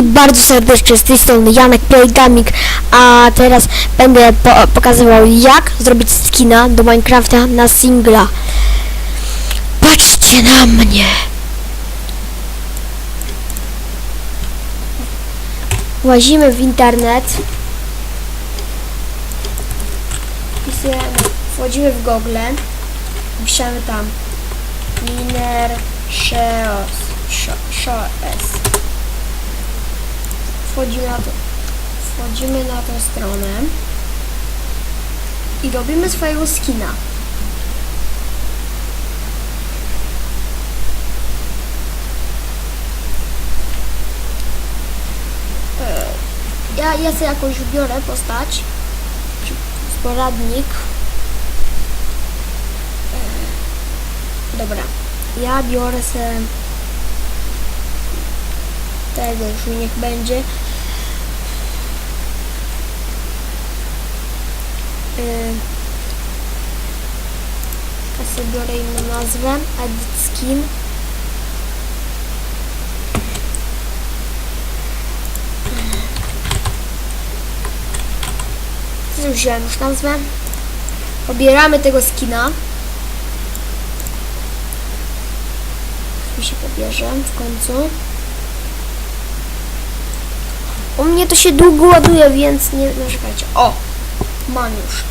Bardzo serdecznie z tej strony Janek Playgaming, a teraz będę po pokazywał jak zrobić skina do Minecrafta na singla. Patrzcie na mnie! Łazimy w internet. Wchodzimy w Google. Piszemy tam Miner Sheos. Sheos wchodzimy na, to, wchodzimy na tę stronę i robimy swojego skina. E, Ja, ja sobie jakąś wybiorę postać, czy poradnik. E, Dobra, ja biorę sobie tego już niech będzie. Yy, ja sobie biorę inną nazwę, edit skin. Wziąłem już nazwę. Pobieramy tego skina. Mi się pobierze w końcu. U mnie to się długo ładuje, więc nie narzekajcie. O! Mam już.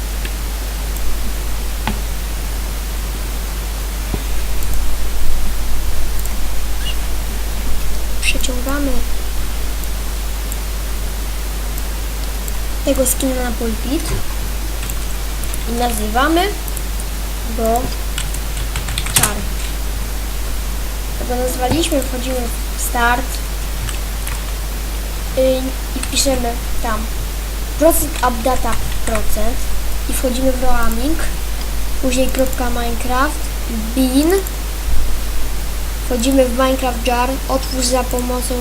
Przeciągamy tego skina na pulpit i nazywamy go czar. Jak go nazwaliśmy, wchodzimy w start i piszemy tam procent updata procent i wchodzimy w roaming. Później kropka minecraft bin. Wchodzimy w minecraft jar otwórz za pomocą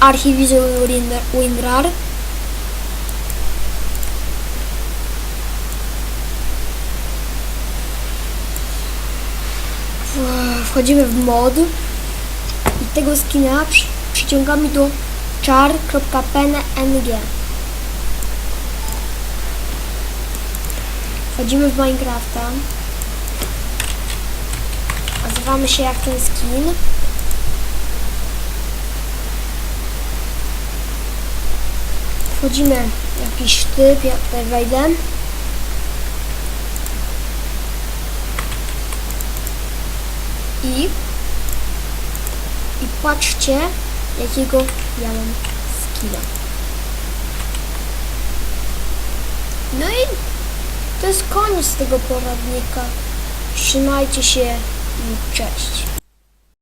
archiwizu Win- winrar wchodzimy w mod i tego skina przy, przyciągamy do char.png Wchodzimy w Minecrafta. Nazywamy się jak ten skin. Wchodzimy jakiś typ, ja tutaj wejdę. I i patrzcie jakiego ja mam skilla. No i to jest koniec tego poradnika. Trzymajcie się i cześć.